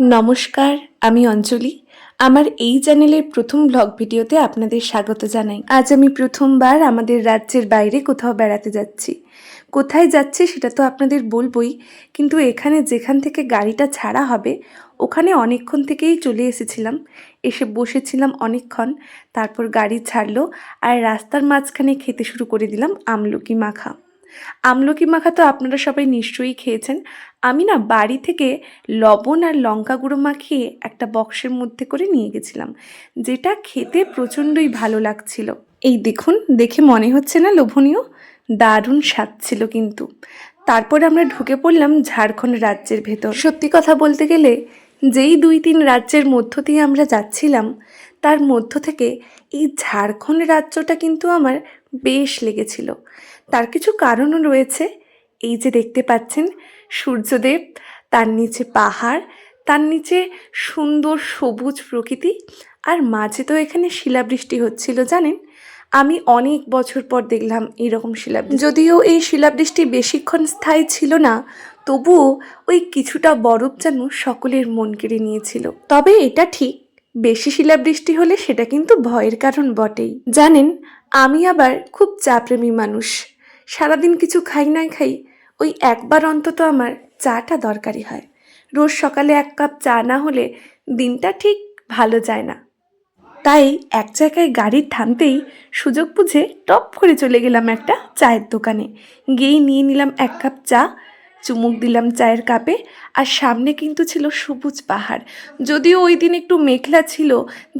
নমস্কার, আমি অঞ্জলি। আমার এই চ্যানেলের প্রথম ব্লগ ভিডিওতে আপনাদের স্বাগত জানাই। আজ আমি প্রথমবার আমাদের রাজ্যের বাইরে কোথাও বেড়াতে যাচ্ছি। কোথায় যাচ্ছি সেটা তো আপনাদের বলবই, কিন্তু এখানে যেখান থেকে গাড়িটা ছাড়া হবে, ওখানে অনেকক্ষণ থেকেই চলে এসেছিলাম। এসে বসেছিলাম অনেকক্ষণ, তারপর গাড়ি ছাড়লো আর রাস্তার মাঝখানে খেতে শুরু করে দিলাম আমলকি মাখা। আমলকি মাখা তো আপনারা সবাই নিশ্চয়ই খেয়েছেন। আমি না বাড়ি থেকে লবণ আর লঙ্কা গুঁড়ো মাখিয়ে একটা বক্সের মধ্যে করে নিয়ে গেছিলাম, যেটা খেতে প্রচণ্ডই ভালো লাগছিল। এই দেখুন, দেখে মনে হচ্ছে না লোভনীয়? দারুণ স্বাদ ছিল কিন্তু। তারপর আমরা ঢুকে পড়লাম ঝাড়খণ্ড রাজ্যের ভেতর। সত্যি কথা বলতে গেলে, যেই দুই তিন রাজ্যের মধ্য দিয়ে আমরা যাচ্ছিলাম, তার মধ্য থেকে এই ঝাড়খণ্ড রাজ্যটা কিন্তু আমার বেশ লেগেছিল। তার কিছু কারণও রয়েছে। এই যে দেখতে পাচ্ছেন, সূর্যদেব তার নিচে পাহাড়, তার নিচে সুন্দর সবুজ প্রকৃতি আর মাঝে তো এখানে শিলাবৃষ্টি হচ্ছিল, জানেন? আমি অনেক বছর পর দেখলাম এইরকম শিলাবৃষ্টি। যদিও এই শিলাবৃষ্টি বেশিক্ষণ স্থায়ী ছিল না, তবুও ওই কিছুটা বরফ যেন সকলের মন কেড়ে নিয়েছিল। তবে এটা ঠিক বেশি শিলাবৃষ্টি হলে সেটা কিন্তু ভয়ের কারণ বটেই। জানেন, আমি আবার খুব চাপ্রেমী মানুষ। সারাদিন কিছু খাই না খাই ওই একবার অন্তত আমার চাটা দরকারি হয়। রোজ সকালে এক কাপ চা না হলে দিনটা ঠিক ভালো যায় না। তাই এক জায়গায় গাড়ি থামতেই সুযোগ বুঝে টপ করে চলে গেলাম একটা চায়ের দোকানে। গিয়েই নিয়ে নিলাম এক কাপ চা চুমুক দিলাম চায়ের কাপে, আর সামনে কিন্তু ছিল সবুজ পাহাড়। যদিও ওই দিন একটু মেঘলা ছিল,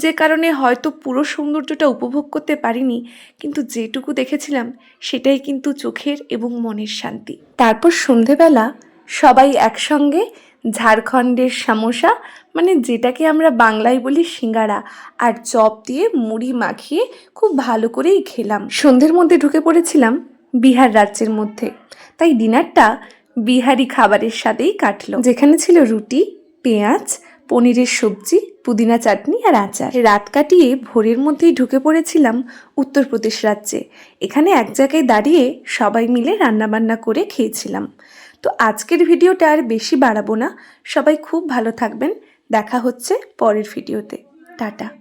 যে কারণে হয়তো পুরো সৌন্দর্যটা উপভোগ করতে পারিনি, কিন্তু যেটুকু দেখেছিলাম, সেটাই কিন্তু চোখের এবং মনের শান্তি। তারপর সন্ধেবেলা সবাই একসঙ্গে ঝাড়খণ্ডের সামোসা মানে যেটাকে আমরা বাংলায় বলি সিঙ্গারা, আর চপ দিয়ে মুড়ি মাখিয়ে খুব ভালো করেই খেলাম। সন্ধ্যের মধ্যে ঢুকে পড়েছিলাম বিহার রাজ্যের মধ্যে। তাই ডিনারটা বিহারি খাবারের সাথেই কাটলো। যেখানে ছিল রুটি, পেঁয়াজ, পনিরের সবজি, পুদিনা চাটনি আর আচার। রাত কাটিয়ে ভোরের মধ্যেই ঢুকে পড়েছিলাম উত্তরপ্রদেশ রাজ্যে। এখানে এক জায়গায় দাঁড়িয়ে সবাই মিলে রান্নাবান্না করে খেয়েছিলাম। তো আজকের ভিডিওটা আর বেশি বাড়াবো না। সবাই খুব ভালো থাকবেন। দেখা হচ্ছে পরের ভিডিওতে। টাটা।